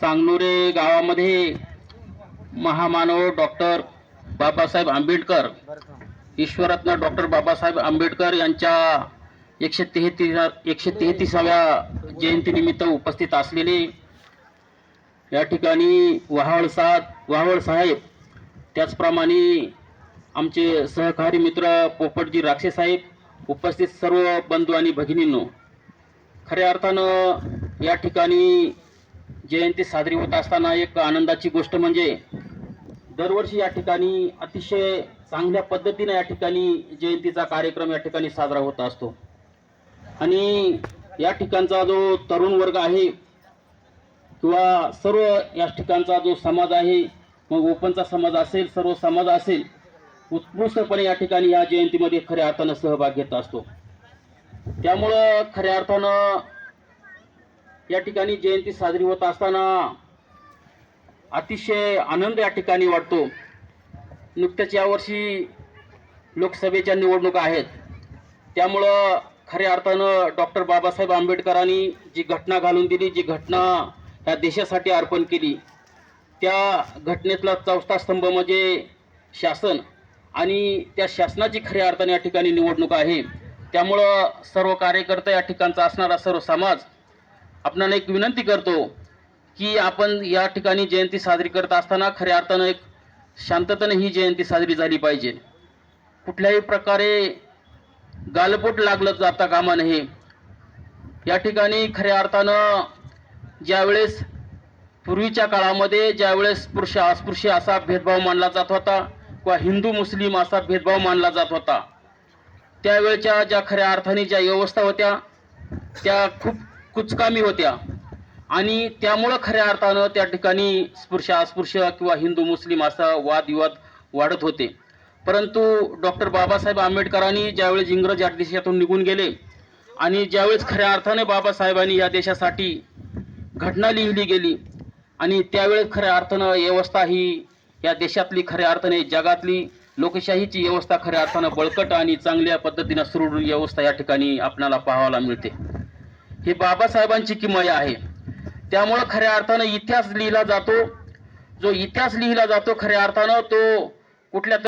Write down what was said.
सांगनुरे गावामध्ये महामानव डॉक्टर बाबासाहेब आंबेडकर ईश्वरत्न डॉक्टर बाबासाहेब आंबेडकर यांच्या एकशे तेहतीस एकशे तेहतीसाव्या जयंतीनिमित्त उपस्थित असलेले या ठिकाणी वहाळ साहेब वहावळ साहेब त्याचप्रमाणे आमचे सहकारी मित्र पोपटजी राक्षे साहेब उपस्थित सर्व बंधू आणि भगिनींनो खऱ्या अर्थानं या ठिकाणी जयंती साजरी होत असताना एक आनंदाची गोष्ट म्हणजे दरवर्षी या ठिकाणी अतिशय चांगल्या पद्धतीने या ठिकाणी जयंतीचा कार्यक्रम या ठिकाणी साजरा होत असतो. आणि या ठिकाणचा जो तरुण वर्ग आहे किंवा सर्व या ठिकाणचा जो समाज आहे मग ओपनचा समाज असेल सर्व समाज असेल उत्कृष्टपणे या ठिकाणी या जयंतीमध्ये खऱ्या अर्थानं सहभाग घेत असतो. त्यामुळं खऱ्या अर्थानं या ठिकाणी जयंती साजरी होत असताना अतिशय आनंद या ठिकाणी वाटतो. नुकत्याच यावर्षी लोकसभेच्या निवडणुका आहेत. त्यामुळं खऱ्या अर्थानं डॉक्टर बाबासाहेब आंबेडकरांनी जी घटना घालून दिली जी घटना या देशासाठी अर्पण केली त्या घटनेतला चौथा स्तंभ म्हणजे शासन आणि त्या शासनाची खऱ्या अर्थाने या ठिकाणी निवडणूक आहे. त्यामुळं सर्व कार्यकर्ते या ठिकाणचा असणारा सर्व समाज आपणाला एक विनंती करतो की आपण या ठिकाणी जयंती साजरी करत असताना खऱ्या अर्थानं एक शांततेने ही जयंती साजरी झाली पाहिजे. कुठल्याही प्रकारे गालबोट लागलं जाता कामा नये. या ठिकाणी खऱ्या अर्थानं ज्यावेळेस पूर्वीच्या काळामध्ये ज्यावेळेस स्पृश्य अस्पृश्य असा भेदभाव मानला जात होता किंवा हिंदू मुस्लिम असा भेदभाव मानला जात होता त्यावेळच्या ज्या खऱ्या अर्थाने ज्या व्यवस्था होत्या त्या खूप कुचकामी होत्या. आणि त्यामुळं खऱ्या अर्थानं त्या ठिकाणी स्पृश्य अस्पृश्य किंवा हिंदू मुस्लिम असा वादविवाद वाढत होते. परंतु डॉक्टर बाबासाहेब आंबेडकरांनी ज्यावेळेस इंग्रज या देशातून निघून गेले आणि ज्यावेळेस खऱ्या अर्थाने बाबासाहेबांनी या देशासाठी घटना लिहिली गेली आणि त्यावेळेस खऱ्या अर्थानं व्यवस्था ही या देशातली खऱ्या अर्थाने जगातली लोकशाहीची व्यवस्था खऱ्या अर्थानं बळकट आणि चांगल्या पद्धतीनं सुरू व्यवस्था या ठिकाणी आपणाला पाहायला मिळते. ही बाबासाहेबांची किमया आहे. त्यामुळं खऱ्या अर्थानं इतिहास लिहिला जातो. जो इतिहास लिहिला जातो खऱ्या अर्थानं तो कुठल्या